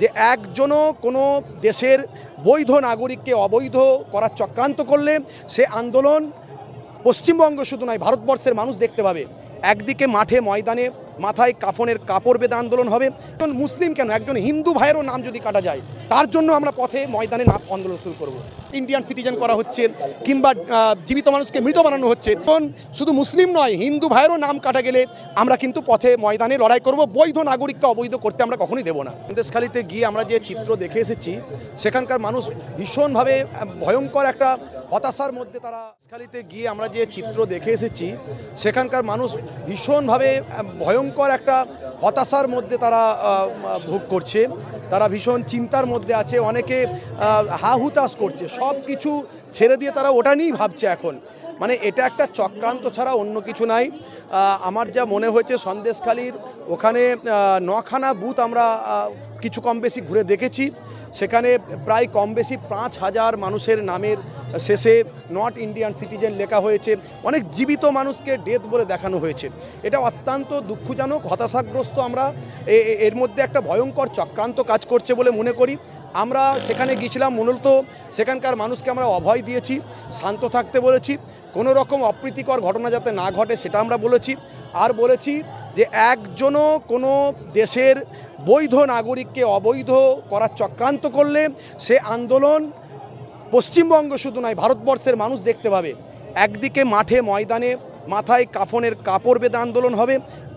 যে একজনও কোনো দেশের বৈধ নাগরিককে অবৈধ করার চক্রান্ত করলে সে আন্দোলন পশ্চিমবঙ্গ শুধু নয়, ভারতবর্ষের মানুষ দেখতে পাবে। একদিকে মাঠে ময়দানে মাথায় কাফনের কাপড় বেঁধে আন্দোলন হবে। একজন মুসলিম কেন? একজন হিন্দু ভাইয়েরও নাম যদি কাটা যায়, তার জন্য আমরা পথে ময়দানে আন্দোলন শুরু করব। ইন্ডিয়ান সিটিজেন করা হচ্ছে কিংবা জীবিত মানুষকে মৃত বানানো হচ্ছে। এখন শুধু মুসলিম নয় হিন্দু ভাইয়েরও নাম কাটা গেলে আমরা কিন্তু পথে ময়দানে লড়াই করব বৈধ নাগরিককে অবৈধ করতে আমরা কখনোই দেবো না। সন্দেশখালিতে গিয়ে আমরা যে চিত্র দেখে এসেছি সেখানকার মানুষ ভীষণভাবে ভয়ঙ্কর একটা হতাশার মধ্যে তারা খালিতে গিয়ে আমরা যে চিত্র দেখে এসেছি সেখানকার মানুষ ভীষণভাবে ভয়ঙ্কর একটা হতাশার মধ্যে তারা ভোগ করছে। তারা ভীষণ চিন্তার মধ্যে আছে অনেকে আহ, হা হুতাশ করছে। সব কিছু ছেড়ে দিয়ে তারা ওটা নিয়েই ভাবছে এখন। মানে এটা একটা চক্রান্ত ছাড়া অন্য কিছু নাই। আমার যা মনে হয়েছে সন্দেশখালির ওখানে নখানা বুথ আমরা কিছু কম বেশি ঘুরে দেখেছি। সেখানে প্রায় কম বেশি পাঁচ হাজার মানুষের নামের শেষে নট ইন্ডিয়ান সিটিজেন লেখা হয়েছে। অনেক জীবিত মানুষকে ডেথ বলে দেখানো হয়েছে। এটা অত্যন্ত দুঃখজনক, হতাশাগ্রস্ত আমরা। এর মধ্যে একটা ভয়ঙ্কর চক্রান্ত কাজ করছে বলে মনে করি। আমরা সেখানে গিয়েছিলাম, মূলত সেখানকার মানুষকে আমরা অভয় দিয়েছি, শান্ত থাকতে বলেছি, কোনো রকম অপ্রীতিকর ঘটনা যাতে না ঘটে সেটা আমরা বলেছি, আর বলেছি যে একজনও কোনো দেশের বৈধ নাগরিককে অবৈধ করার চক্রান্ত করলে সে আন্দোলন পশ্চিমবঙ্গ শুধু নয়, ভারতবর্ষের মানুষ দেখতে পাবে। একদিকে মাঠে ময়দানে মাথায় কাফনের কাপড় বেঁধে আন্দোলন হবে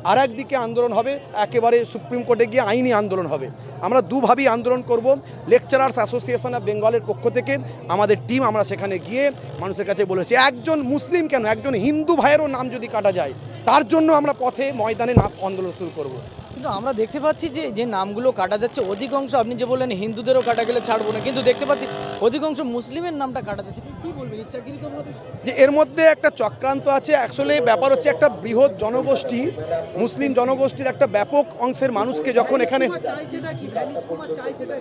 আর একদিকে আন্দোলন হবে, একেবারে সুপ্রিম কোর্টে গিয়ে আইনি আন্দোলন হবে। আমরা দুভাবেই আন্দোলন করব। লেকচারার্স অ্যাসোসিয়েশন অফ বেঙ্গলের পক্ষ থেকে আমাদের টিম আমরা সেখানে গিয়ে মানুষের কাছে বলেছি, একজন মুসলিম কেন? একজন হিন্দু ভাইয়েরও নাম যদি কাটা যায়, তার জন্য আমরা পথে ময়দানে আন্দোলন শুরু করব। কিন্তু আমরা দেখতে পাচ্ছি যে যে নামগুলো কাটা যাচ্ছে অধিকাংশ আপনি যে বললেন হিন্দুদেরও কাটা গেলে ছাড়বো না কিন্তু দেখতে পাচ্ছি অধিকাংশ মুসলিমের নামটা কাটা যাচ্ছে। কি- বলবেন? ইচ্ছাকৃতভাবে যে এর মধ্যে একটা চক্রান্ত আছে অ্যাকচুয়ালি ব্যাপার হচ্ছে একটা বৃহৎ জনগোষ্ঠী মুসলিম জনগোষ্ঠীর একটা ব্যাপক অংশের মানুষকে যখন এখানে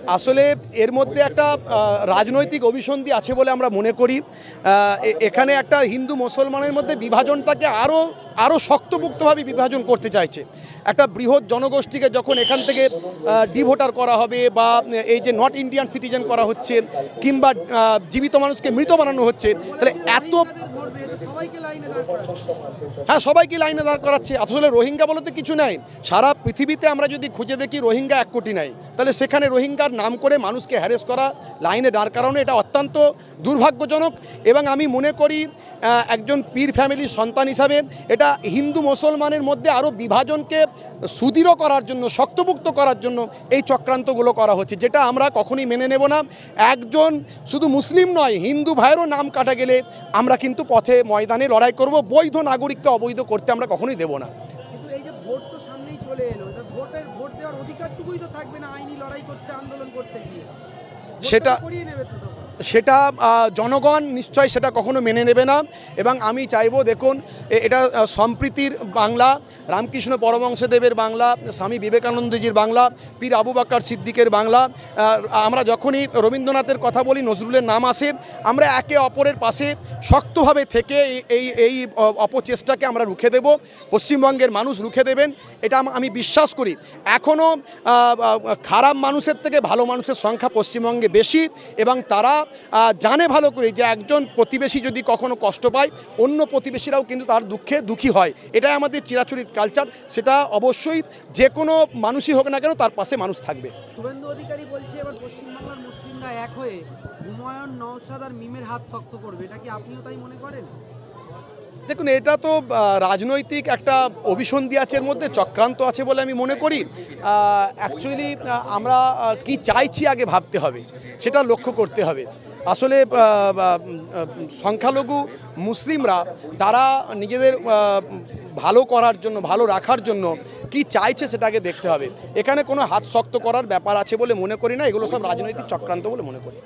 আসলে এর মধ্যে একটা রাজনৈতিক অভিসন্ধি আছে বলে আমরা মনে করি। এখানে একটা হিন্দু মুসলমানের মধ্যে বিভাজনটাকে আরও আরও শক্তমুক্তভাবে বিভাজন করতে চাইছে। একটা বৃহৎ জনগোষ্ঠীকে যখন এখান থেকে ডিভোটার করা হবে বা এই যে নট ইন্ডিয়ান সিটিজেন করা হচ্ছে কিংবা জীবিত মানুষকে মৃত বানানো হচ্ছে, তাহলে এত হ্যাঁ সবাইকে লাইনে দাঁড় করাচ্ছে। আসলে রোহিঙ্গা বলতে কিছু নাই। সারা পৃথিবীতে আমরা যদি খুঁজে দেখি রোহিঙ্গা এক কোটি নাই। তাহলে সেখানে রোহিঙ্গার নাম করে মানুষকে হ্যারেস করা লাইনে দাঁড় করানো এটা অত্যন্ত দুর্ভাগ্যজনক। এবং আমি মনে করি একজন পীর ফ্যামিলির সন্তান হিসাবে এটা হিন্দু মুসলমানের মধ্যে আরও বিভাজনকে সুদৃঢ় করার জন্য শক্তপুক্ত করার জন্য এই চক্রান্তগুলো করা হচ্ছে যেটা আমরা কখনই মেনে নেব না। একজন শুধু মুসলিম নয় হিন্দু ভাইয়েরও নাম কাটা গেলে আমরা কিন্তু পথে ময়দানে লড়াই করব বৈধ নাগরিককে অবৈধ করতে আমরা কখনোই দেব না। কিন্তু এই যে ভোট তো সামনেই চলে এলো ভোটের ভোট দেওয়ার অধিকারটুকুই তো থাকবে না আইনি লড়াই করতে আন্দোলন করতে গিয়ে? সেটা- সেটা জনগণ নিশ্চয় সেটা কখনো মেনে নেবে না। এবং আমি চাইব, দেখুন এটা সম্প্রীতির বাংলা, রামকৃষ্ণ পরমংশদেবের বাংলা, স্বামী বিবেকানন্দজির বাংলা, পীর আবু বাক্কার সিদ্দিকের বাংলা আমরা যখনই রবীন্দ্রনাথের কথা বলি, নজরুলের নাম আসে, আমরা একে অপরের পাশে শক্তভাবে থেকে এই- এই অপচেষ্টাকে আমরা রুখে দেব, পশ্চিমবঙ্গের মানুষ রুখে দেবেন, এটা আমি বিশ্বাস করি। এখনও খারাপ মানুষের থেকে ভালো মানুষের সংখ্যা পশ্চিমবঙ্গে বেশি, এবং তারা জানে ভালো করে যে একজন প্রতিবেশী যদি কখনো কষ্ট পায়, অন্য প্রতিবেশীরাও কিন্তু তার দুঃখে দুঃখী হয়। এটাই আমাদের চিরাচরিত কালচার সেটা অবশ্যই যে কোনো মানুষই হোক না কেন তার পাশে মানুষ থাকবে। শুভেন্দু অধিকারী বলছে এবার পশ্চিমবাংলার মুসলিমরা এক হয়ে হুমায়ুন নওশাদ আর মিমের হাত শক্ত করবে, এটা কি আপনিও তাই মনে করেন? দেখুন, এটা তো রাজনৈতিক একটা অভিসন্ধি আছে, এর মধ্যে চক্রান্ত আছে বলে আমি মনে করি। অ্যাকচুয়ালি আমরা কি চাইছি আগে ভাবতে হবে, সেটা লক্ষ্য করতে হবে। আসলে সংখ্যালঘু মুসলিমরা, তারা নিজেদের ভালো করার জন্য, ভালো রাখার জন্য কি চাইছে সেটাকে দেখতে হবে। এখানে কোনো হাত শক্ত করার ব্যাপার আছে বলে মনে করি না, এগুলো সব রাজনৈতিক চক্রান্ত বলে মনে করি।